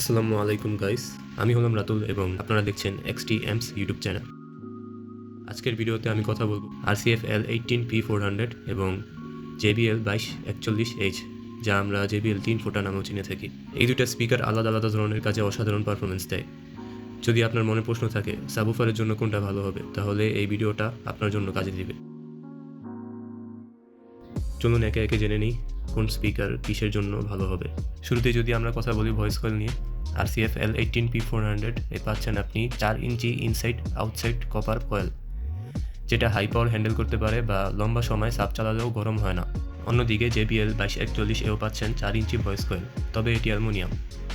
আসসালামু আলাইকুম গাইস আমি হলাম রাতুল এবং আপনারা দেখছেন এক্সটি এমস ইউটিউব চ্যানেল আজকের ভিডিওতে আমি কথা বলব RCF L eighteen P four hundred এবং জেবিএল বাইশ একচল্লিশ এইচ যা আমরা জেবিএল তিন ফোটা নামেও চিনে থাকি। এই দুটা স্পিকার আলাদা আলাদা ধরনের কাজে অসাধারণ পারফরমেন্স দেয়। যদি আপনার মনে প্রশ্ন থাকে সাবুফারের জন্য কোনটা ভালো হবে, তাহলে এই ভিডিওটা আপনার জন্য কাজে দিবে। চলুন একে একে জেনে নিই। কোন স্পিকার কিসের জন্য ভালো হবে? শুরুতে যদি আমরা কথা বলি ভয়েস কল নিয়ে R C F L eighteen P four hundred এ পাচ্ছেন আপনি চার inch inside outside copper coil যেটা হাই পাওয়ার হ্যান্ডেল করতে পারে বা লম্বা সময় সাপ চালালেও গরম হয় না। অন্যদিকে জেবিএল বাইশ একচল্লিশ এও পাচ্ছেন চার ইঞ্চি ভয়েস কয়েল তবে এটি অ্যালমোনিয়াম।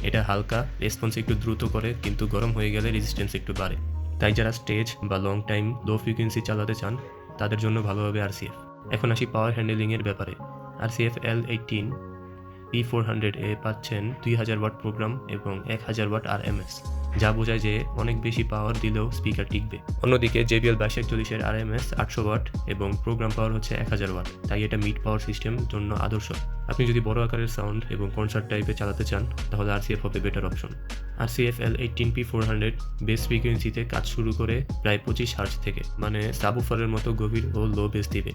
এটা হালকা রেসপন্স একটু দ্রুত করে, কিন্তু গরম হয়ে গেলে রেজিস্ট্যান্স একটু বাড়ে। তাই যারা স্টেজ বা লং টাইম লো ফ্রিকোয়েন্সি চালাতে চান, তাদের জন্য ভালো হবে আরসিএফ এখন আসি পাওয়ার হ্যান্ডেলিংয়ের ব্যাপারে। RCF L eighteen P four hundred এ পাচ্ছেন দুই হাজার ওয়াট প্রোগ্রাম এবং এক হাজার ওয়াট আর এম এস যা বোঝায় যে অনেক বেশি পাওয়ার দিলেও স্পিকার টিকবে। অন্যদিকে জেবিএল বাইশ একচল্লিশের আর এম এস আটশো ওয়াট এবং প্রোগ্রাম পাওয়ার হচ্ছে এক হাজার ওয়াট, তাই এটা মিড পাওয়ার সিস্টেম জন্য আদর্শ। আপনি যদি বড় আকারের সাউন্ড এবং কনসার্ট টাইপে চালাতে চান, তাহলে আরসিএফ হবে better option RCF L eighteen P four hundred bass ফ্রিকোয়েন্সিতে কাজ শুরু করে প্রায় পঁচিশ হার্জ থেকে মানে সাবুফারের মতো গভীর ও লো বেস দিবে।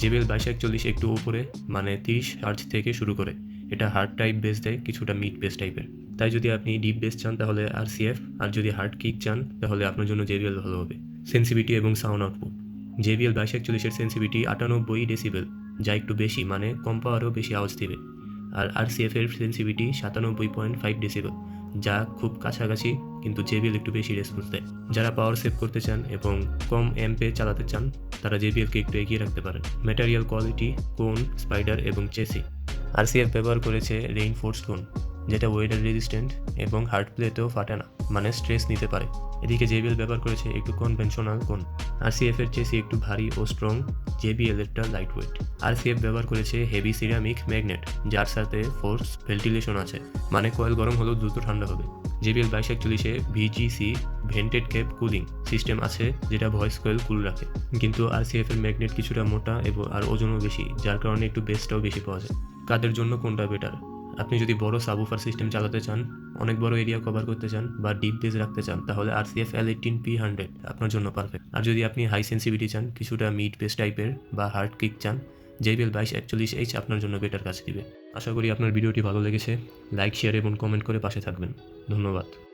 জেবেল বাইশ একচল্লিশ একটু উপরে মানে তিরিশ হার্জ থেকে শুরু করে। এটা হার্ড টাইপ বেস দেয়, কিছুটা মিড বেস টাইপের তাই যদি আপনি ডিপ বেস চান, তাহলে আর সিএফ আর যদি হার্ড কিক চান, তাহলে আপনার জন্য জেবিএল ভালো হবে। সেন্সিভিটি এবং সাউন্ড আউটপুট জেবিএল বাইশ একচল্লিশের সেন্সিভিটি আটানব্বই ডেসিবেল যা একটু বেশি মানে কম পাওয়ারও বেশি আওয়াজ দেবে। আর আর সিএফ এর সেন্সিভিটি সাতানব্বই পয়েন্ট ফাইভ ডেসিবেল যা খুব কাছাকাছি, কিন্তু জেবিএল একটু বেশি রেসপন্স দেয়। যারা পাওয়ার সেভ করতে চান এবং কম এমপে চালাতে চান তারা জেবিএলকে একটু এগিয়ে রাখতে পারেন। ম্যাটেরিয়াল কোয়ালিটি, কোন, স্পাইডার এবং চেসি। আরসিএফ ব্যবহার করেছে রেইনফোর্স কোন, যেটা ওয়েডার রেজিস্ট্যান্ট এবং হার্ড প্লেতেও ফাটে না মানে স্ট্রেস নিতে পারে। এদিকে জেবিএল ব্যবহার করেছে একটু কনভেনশনাল কোন, আরসিএফ এর চেসি একটু ভারী ও স্ট্রং জেবিএল এরটা লাইট ওয়েট আরসিএফ ব্যবহার করেছে হেভি সিরামিক ম্যাগনেট যার সাথে ফোর্স ভেন্টিলেশন আছে মানে কয়েল গরম হলেও দ্রুত ঠান্ডা হবে। জেবিএল বাইশ একচল্লিশে VGC vented cap cooling system আছে যেটা ভয়েস কয়েল কুল রাখে। কিন্তু আরসিএফ এর ম্যাগনেট কিছুটা মোটা এবং আর ওজনও বেশি, যার কারণে একটু বেসটাও বেশি পাওয়া যায়। কাদের জন্য কোনটা বেটার? আপনি যদি বড় সাবুফার সিস্টেম চালাতে চান, অনেক বড় এরিয়া কভার করতে চান বা ডিপ বেস রাখতে চান, তাহলে R C F L eighteen P hundred আপনার জন্য পারফেক্ট। আর যদি আপনি হাই সেন্সিভিটি চান, কিছুটা মিড বেস টাইপের বা হার্ড কিক চান, জেবিএল বাইশ একচল্লিশ এইচ আপনার জন্য বেটার কাজ দিবে। আশা করি আপনার ভিডিওটি ভালো লেগেছে। লাইক, শেয়ার এবং কমেন্ট করে পাশে থাকবেন। ধন্যবাদ।